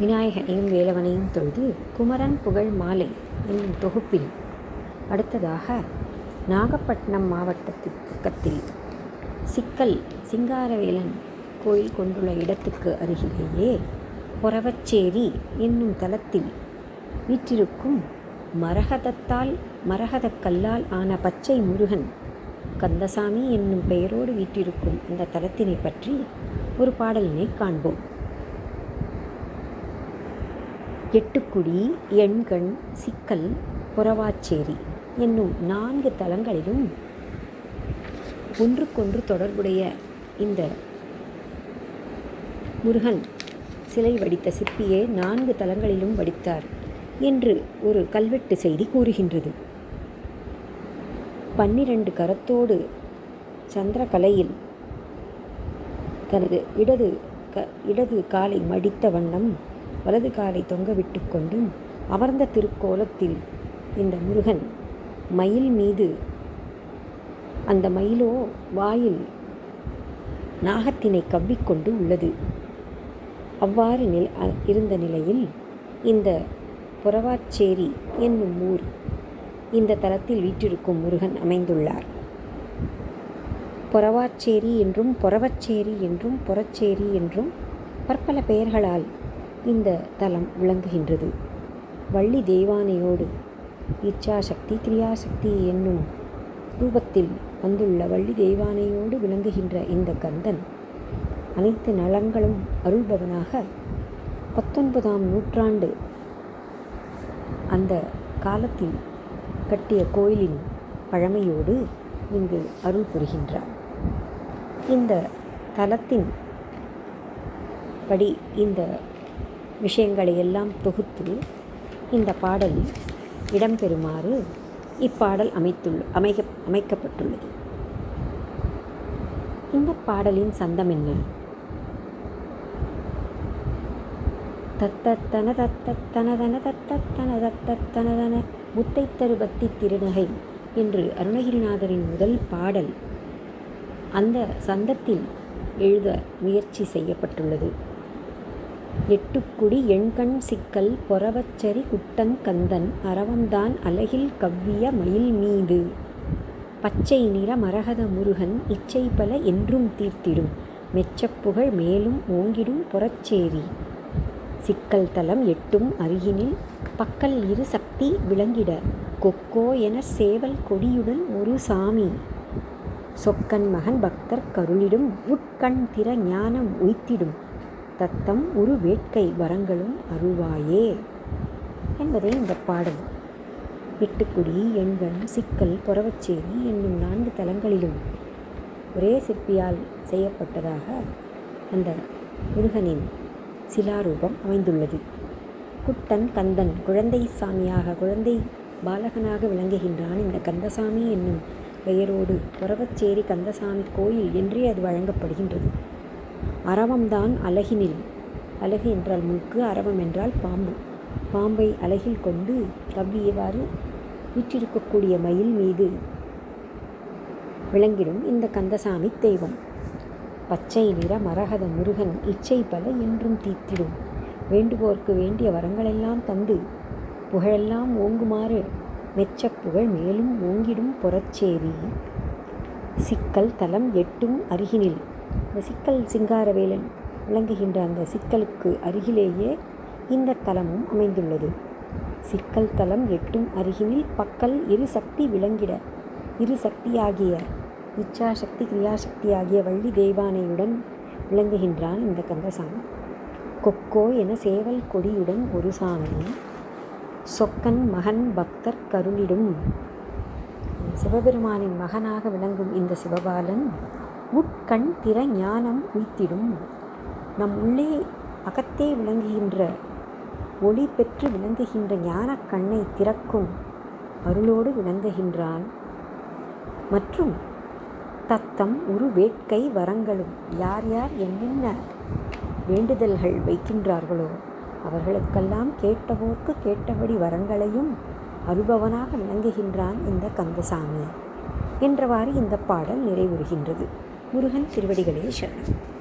விநாயகனையும் வேலவனையும் தொழுது குமரன் புகழ் மாலை என்னும் தொகுப்பில் அடுத்ததாக நாகப்பட்டினம் மாவட்டத்திற்கு பக்கத்தில் சிக்கல் சிங்காரவேலன் கோயில் கொண்டுள்ள இடத்துக்கு அருகிலேயே பொறவச்சேரி என்னும் தலத்தில் வீற்றிருக்கும் மரகதத்தால் மரகதக் கல்லால் ஆன பச்சை முருகன் கந்தசாமி என்னும் பெயரோடு வீற்றிருக்கும் அந்த தலத்தினை பற்றி ஒரு பாடலினை காண்போம். எட்டுக்குடி எண்கண் சிக்கல் புறவாச்சேரி என்னும் நான்கு தலங்களிலும் ஒன்றுக்கொன்று தொடர்புடைய இந்த முருகன் சிலை வடித்த சிற்பியே நான்கு தலங்களிலும் வடித்தார் என்று ஒரு கல்வெட்டு செய்தி கூறுகின்றது. பன்னிரண்டு கரத்தோடு சந்திரகலையில் தனது இடது க இடது காலை மடித்த வண்ணம் வலது காலை தொங்கவிட்டு கொண்டும் அமர்ந்த திருக்கோலத்தில் இந்த முருகன் மயில் மீது அந்த மயிலோ வாயில் நாகத்தினை கவ்விக்கொண்டு உள்ளது. அவ்வாறு நில இருந்த நிலையில் இந்த புறவாச்சேரி என்னும் ஊர் இந்த தலத்தில் வீற்றிருக்கும் முருகன் அமைந்துள்ளார். பொறவாச்சேரி என்றும் பொறவச்சேரி என்றும் புறச்சேரி என்றும் பற்பல பெயர்களால் இந்த தலம் விளங்குகின்றது. வள்ளி தெய்வானையோடு இச்சாசக்தி கிரியாசக்தி என்னும் ரூபத்தில் வந்துள்ள வள்ளி தெய்வானையோடு விளங்குகின்ற இந்த கந்தன் அனைத்து நலங்களும் அருள்பவனாக பத்தொன்பதாம் நூற்றாண்டு அந்த காலத்தில் கட்டிய கோயிலின் பழமையோடு இங்கு அருள் புரிகின்றார். இந்த தலத்தின் படி இந்த விஷயங்களை எல்லாம் தொகுத்து இந்த பாடல் இடம்பெறுமாறு இப்பாடல் அமைத்துள்ள அமைக்க அமைக்கப்பட்டுள்ளது. இந்த பாடலின் சந்தம் என்ன? தத்தத்தன தத்தத்தனதன தத்தத்தன தத்தத்தனதன முத்தை தருபத்தி திருநகை என்று அருணகிரிநாதரின் முதல் பாடல் அந்த சந்தத்தில் எழுத முயற்சி செய்யப்பட்டுள்ளது. எட்டுக்குடி எண்கண் சிக்கல் பொறவச்சரி குட்டன் கந்தன் அரவம்தான் அலகில் கவ்விய மயில் மீது. பச்சை நிற மரகத முருகன் இச்சை பல என்றும் தீர்த்திடும். மெச்சப்புகழ் மேலும் ஓங்கிடும் புறச்சேரி. சிக்கல் தலம் எட்டும் அருகினில் பக்கல் இரு சக்தி விளங்கிட. கொக்கோ என சேவல் கொடியுடன் ஒரு சாமி. சொக்கன் மகன் பக்தர் கருளிடும் உட்கண் திற ஞானம் உய்த்திடும். தத்தம் ஒரு வேட்கை வரங்களும் அருள்வாயே என்பதே இந்த பாடல். விட்டுக்குடி எண்கண் சிக்கல் பொறவச்சேரி என்னும் நான்கு தலங்களிலும் ஒரே சிற்பியால் செய்யப்பட்டதாக அந்த முருகனின் சிலாரூபம் அமைந்துள்ளது. குட்டன் கந்தன் குழந்தை சாமியாக குழந்தை பாலகனாக விளங்குகின்றான் இந்த கந்தசாமி என்னும் பெயரோடு பொறவச்சேரி கந்தசாமி கோயில் என்றே அது வழங்கப்படுகின்றது. அரவம்தான் அழகினில் அழகு என்றால் மூக்கு அரவம் என்றால் பாம்பு. பாம்பை அழகில் கொண்டு கவ்வியவாறு வீற்றிருக்கக்கூடிய மயில் மீது விளங்கிடும் இந்த கந்தசாமி தெய்வம். பச்சை நிற மரகத முருகன் இச்சை பல என்றும் தீர்த்திடும். வேண்டுவோர்க்கு வேண்டிய வரங்களெல்லாம் தந்து புகழெல்லாம் ஓங்குமாறு மெச்ச புகழ் மேலும் ஓங்கிடும் புறச்சேரி. சிக்கல் தலம் எட்டும் அருகினில். இந்த சிக்கல் சிங்காரவேலன் விளங்குகின்ற அந்த சிக்கலுக்கு அருகிலேயே இந்த தலமும் அமைந்துள்ளது. சிக்கல் தலம் எட்டும் அருகினில் பக்கல் இரு சக்தி விளங்கிட இரு சக்தியாகிய இச்சாசக்தி கிரியாசக்தி ஆகிய வள்ளி தெய்வானையுடன் விளங்குகின்றான் இந்த கந்தசாமி. கொக்கோ என சேவல் கொடியுடன் ஒரு சாமி சொக்கன் மகன் பக்தர் கருளிடும். சிவபெருமானின் மகனாக விளங்கும் இந்த சிவபாலன் உட்கண் திற ஞானம் உய்த்திடும். நம் உள்ளே அகத்தே விளங்குகின்ற ஒளி பெற்று விளங்குகின்ற ஞானக் கண்ணை திறக்கும் அருளோடு விளங்குகின்றான். மற்றும் தத்தம் உரு வேட்கை வரங்களும் யார் யார் என்னென்ன வேண்டுதல்கள் வைக்கின்றார்களோ அவர்களுக்கெல்லாம் கேட்டவோர்க்கு கேட்டபடி வரங்களையும் அருபவனாக விளங்குகின்றான் இந்த கந்தசாமி. என்றவாறு இந்த பாடல் நிறைவுறுகின்றது. முருகன் திருவடிகளே சரணம்.